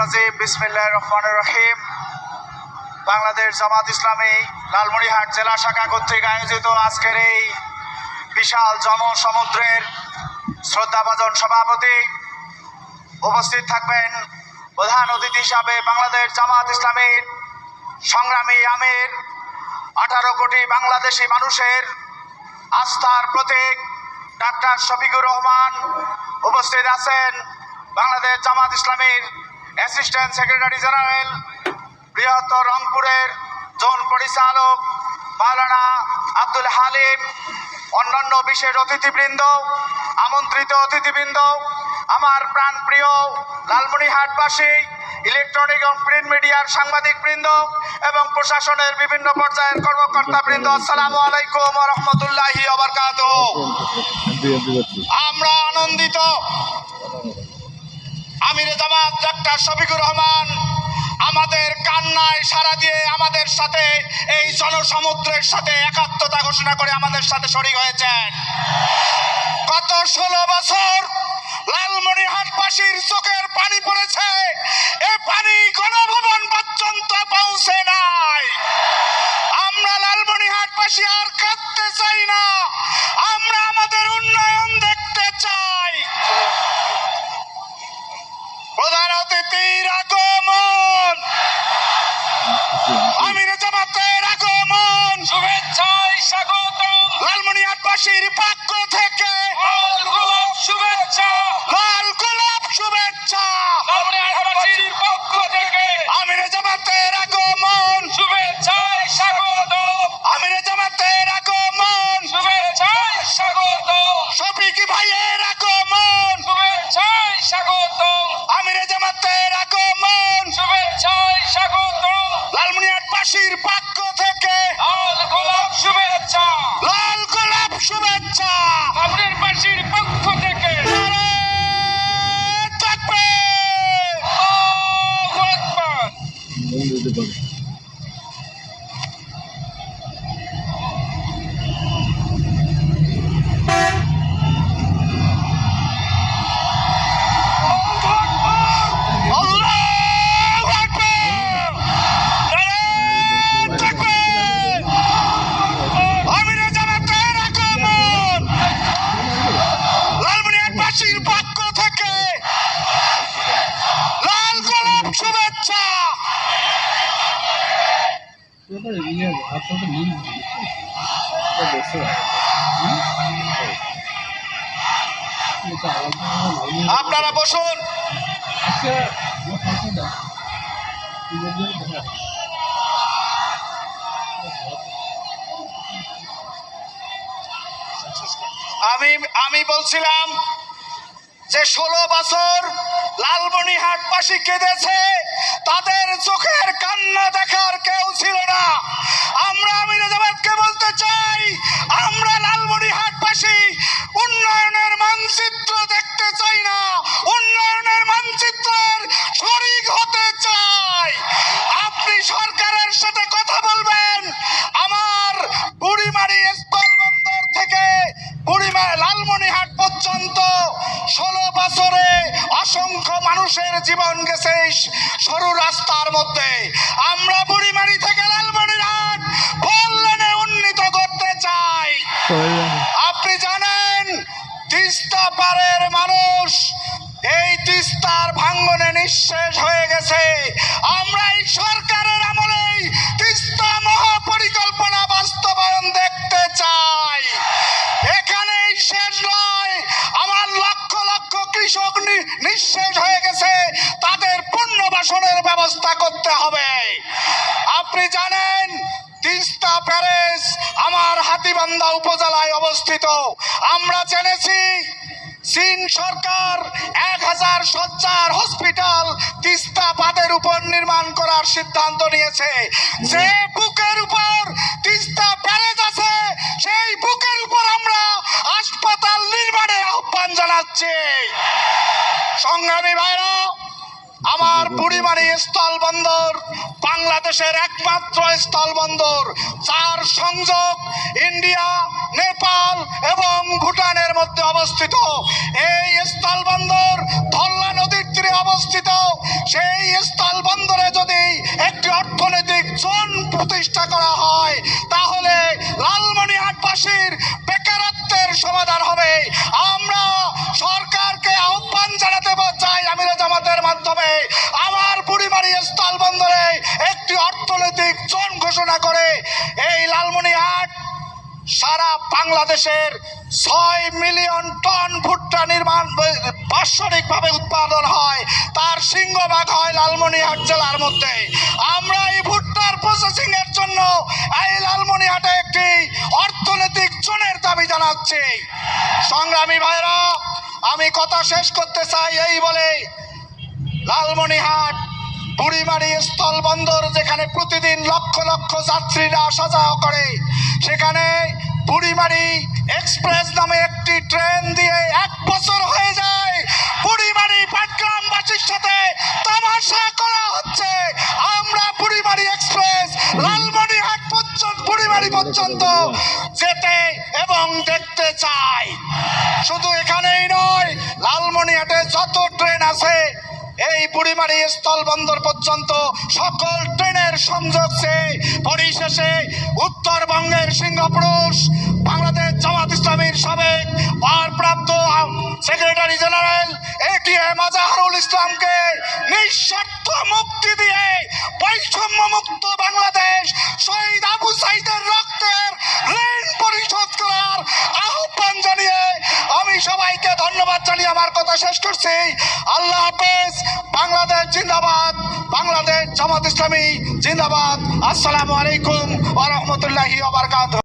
রাজিম বিসমিল্লাহ রহমান রহিম। বাংলাদেশ জামাত ইসলামী, লালমনিরহাট জেলা শাখা কর্তৃক আয়োজিত আজকের এই বিশাল জনসমুদ্রের শ্রদ্ধাভাজন সভাপতি উপস্থিত থাকবেন প্রধান অতিথি হিসাবে বাংলাদেশ জামাত ইসলামীর সংগ্রামী আমির, আঠারো কোটি বাংলাদেশি মানুষের আস্থার প্রতীক ডাক্তার শফিকুর রহমান উপস্থিত আছেন। বাংলাদেশ জামাত ইসলামের অ্যাসিস্ট্যান্ট সেক্রেটারি জেনারেল বৃহত্তর রংপুরের জোন পরিচালক মাওলানা আব্দুল হালিম অন্যান্য বিশেষ অতিথিবৃন্দ আমন্ত্রিত অতিথিবৃন্দ আমার প্রাণপ্রিয় লালমনিহাটবাসী ইলেকট্রনিক ও প্রিন্ট মিডিয়ার সাংবাদিকবৃন্দ এবং প্রশাসনের বিভিন্ন পর্যায়ের কর্মকর্তাবৃন্দ আসসালামু আলাইকুম রহমতুল্লাহি আমরা আনন্দিত। আমিরে জামাত ডাক্তার শফিকুর রহমান, আমাদের কান্নায় সারা দিয়ে আমাদের সাথে এই জনসমুদ্রের সাথে একাত্মতা ঘোষণা করে আমাদের সাথে শরিক হয়েছেন। গত ষোলো বছর লালমনিহাটবাসীর চোখের পানি পড়েছে। এ পানি গণভবন পর্যন্ত পৌঁছে নাই প্রধান অতিথির আগমন আমির জামাতের আগমন শুভেচ্ছায় স্বাগত লালমনিহাটবাসীর পক্ষ থেকে। শুভেচ্ছা। লাল গোলাপ শুভেচ্ছা। লালমনিরহাটবাসীর পক্ষ থেকে। আমির জামাতের আগমন শুভেচ্ছায় স্বাগত আমির জামাতের আগমন শুভেচ্ছায় স্বাগত শফিক ভাইয়ের আগমন শুভেচ্ছায় স্বাগত লালমনিহাটবাসীর পাক্য থেকে আপনারা বসুন। আমি আমি বলছিলাম যে ষোলো বছর লালমনিহাটবাসী কেঁদেছে, তাদের চোখের কান্না দেখার কেউ ছিল না। আমরা জামাতকে বলতে চাই, আমরা লালমনিহাটবাসী উন্নয়নের মানচিত্র দেখতে চাই না। উন্নয়নের মানচিত্রের শরিক হতে চাই। আপনি সরকারের মানুষের জীবন গেছে সরু রাস্তার মধ্যে। আমরা বুড়িমারি থেকে লালমনিরহাট বললেনে উন্নীত করতে চাই। আপনি জানেন তিস্তা পারের মানুষ এই তিস্তার ভাঙ্গনে নিঃশেষ হয়ে গেছে। আমরা এই সরকারের গেছে তাদের পুনর্বাসনের ব্যবস্থা করতে হবে। আপনি জানেন, তিস্তা প্যারেস আমার হাতিবান্ধা উপজেলায় অবস্থিত। আমরা জেনেছি, চীন সরকার এক হাজার সজ্জার হসপিটাল তিস্তা বাঁধের উপর নির্মাণ করার সিদ্ধান্ত নিয়েছে। যে বুকের উপর তিস্তা প্যারেজ আছে, সেই বুকের উপর আমরা হাসপাতাল নির্মাণের আহ্বান জানাচ্ছি। সংগ্রামী ভাইরা আমার বুড়িমারি স্থলবন্দর বাংলাদেশের একমাত্র স্থলবন্দর যার সংযোগ ইন্ডিয়া নেপাল এবং ভুটানের মধ্যে অবস্থিত। এই স্থলবন্দর ধল্লা নদীর তীরে অবস্থিত। সেই স্থল বন্দরে যদি একটি অর্থনৈতিক জোন প্রতিষ্ঠা করা হয় তাহলে লালমনিহাটবাসীর বেকারত্বের সমাধান হবে। আমরা মাধ্যমে আমার বুড়িমারি স্থল বন্দরে একটি অর্থনৈতিক জোন ঘোষণা করে এই লালমনিহাট সারা বাংলাদেশের ছয় মিলিয়ন টন ভুট্টা নির্মাণ বাৎসরিকভাবে উৎপাদন হয়। তার সিংহভাগ হয় লালমনিহাট জেলার মধ্যে। আমরা এই ভুট্টার প্রসেসিং এর জন্য এই লালমনিহাটে একটি অর্থনৈতিক জোনের দাবি জানাচ্ছি। সংগ্রামী ভাইরা আমি কথা শেষ করতে চাই এই বলে লালমনিহাট, বুড়িমারি স্থল বন্দর, যেখানে প্রতিদিন লক্ষ লক্ষ যাত্রীরা আসা যাওয়া করে, সেখানে বুড়িমারি এক্সপ্রেস নামে একটি ট্রেন দিয়ে এক বছর হয়ে যায়। বুড়িমারি পাটগ্রামবাসীর সাথে তামাশা করা হচ্ছে। আমরা বুড়িমারি এক্সপ্রেস, লালমনিহাট পর্যন্ত, বুড়িমারি পর্যন্ত যেতে এবং দেখতে চাই। শুধু এখানেই নয়, লালমনিহাটে যত এই বুড়িমারি স্থল বন্দর পর্যন্ত সকল ট্রেনের সংযোগ সে পরিশেষে উত্তরবঙ্গের সিংহপুরুষ, বাংলাদেশ জামাত ইসলামীর সাবেক ভারপ্রাপ্ত সেক্রেটারি জেনারেল এটিএম আজাহারুল ইসলামকে নিঃস্বার্থ মুক্তি দিয়ে বৈষম্য মুক্ত বাংলাদেশ, শহীদ আবু সাইদের রক্তের ঋণ পরিশোধ করার আহ্বান ধন্যবাদ জানিয়ে আমার কথা শেষ করছি। আল্লাহ হাফেজ, বাংলাদেশ জিন্দাবাদ, বাংলাদেশ জামাত ইসলামী জিন্দাবাদ। আসসালামু আলাইকুম ওয়া রাহমাতুল্লাহি ওয়া বারাকাতুহু।